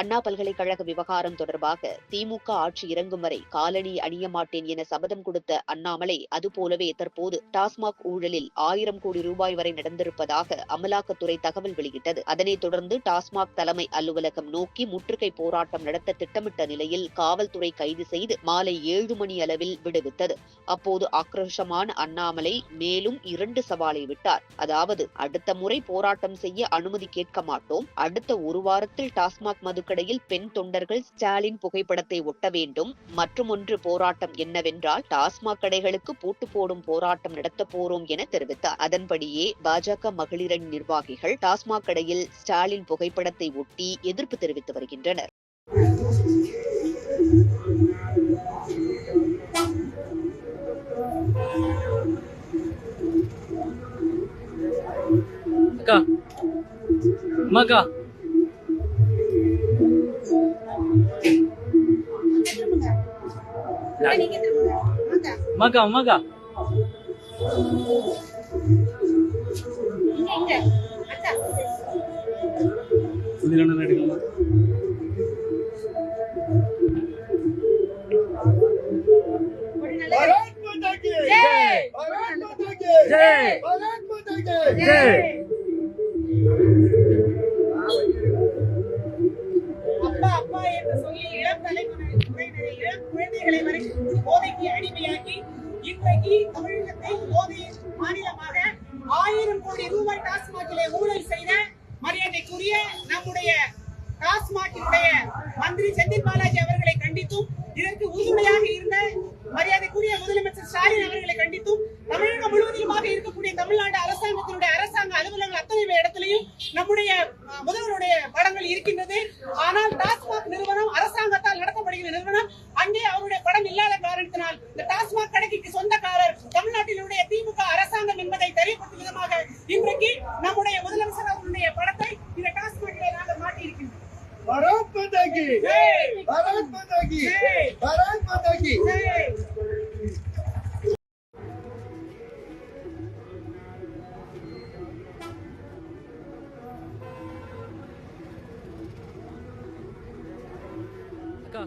அண்ணா பல்கலைக்கழக விவகாரம் தொடர்பாக திமுக ஆட்சி இறங்கும் வரை காலணி அணிய மாட்டேன் என சபதம் கொடுத்த அண்ணாமலை அதுபோலவே தற்போது டாஸ்மாக் ஊழலில் ஆயிரம் கோடி ரூபாய் வரை நடந்திருப்பதாக அமலாக்கத்துறை தகவல் வெளியிட்டது. அதனைத் தொடர்ந்து டாஸ்மாக் தலைமை அலுவலகம் நோக்கி முற்றுகை போராட்டம் நடத்த திட்டமிட்ட நிலையில் காவல்துறை கைது செய்து மாலை ஏழு மணி அளவில் விடுவித்தது. அப்போது ஆக்ரோஷமான அண்ணாமலை மேலும் இரண்டு சவாலை விட்டார். அதாவது அடுத்த முறை போராட்டம் செய்ய அனுமதி கேட்க மாட்டோம். அடுத்த ஒரு வாரத்தில் டாஸ்மாக் இதற்கிடையில் பெண் தொண்டர்கள் ஸ்டாலின் புகைப்படத்தை ஒட்ட வேண்டும். மற்றும் ஒன்று போராட்டம் என்னவென்றால் டாஸ்மாக் கடைகளுக்கு பூட்டு போடும் போராட்டம் நடத்த போறோம் என தெரிவித்தார். அதன்படியே பாஜக மகளிரணி நிர்வாகிகள் டாஸ்மாக் கடையில் ஸ்டாலின் புகைப்படத்தை ஒட்டி எதிர்ப்பு தெரிவித்து வருகின்றனர். அக்கா அம்மாக்கா मगा मगा जय जय जय இளம் தலைமுறையினரை இளம் குழந்தைகளை வரை போதைக்கு அடிமையாக்கி இன்றைக்கு தமிழகத்தை போதை மாநிலமாக ஆயிரம் கோடி ரூபாய் டாஸ்மாகிலே ஊழல் செய்த மரியாதைக்குரிய நம்முடைய டாஸ்மாகினுடைய மந்திரி செந்தில் பாலாஜி அவர்களை கண்டித்தும் இதற்கு உறுதுணையாக இருந்த மரியாதைக்குரிய முதலமைச்சர் ஸ்டாலின் அவர்களை கண்டித்தும் தமிழகம் முழுவதிலுமாக இருக்கக்கூடிய தமிழ்நாடு அரசாங்கத்தினுடைய அரசாங்க அலுவலகங்கள் அத்தனை இடத்திலையும் நம்முடைய முதல்வருடைய படங்கள் இருக்கின்றது. Pataki! Parang Pataki! Go.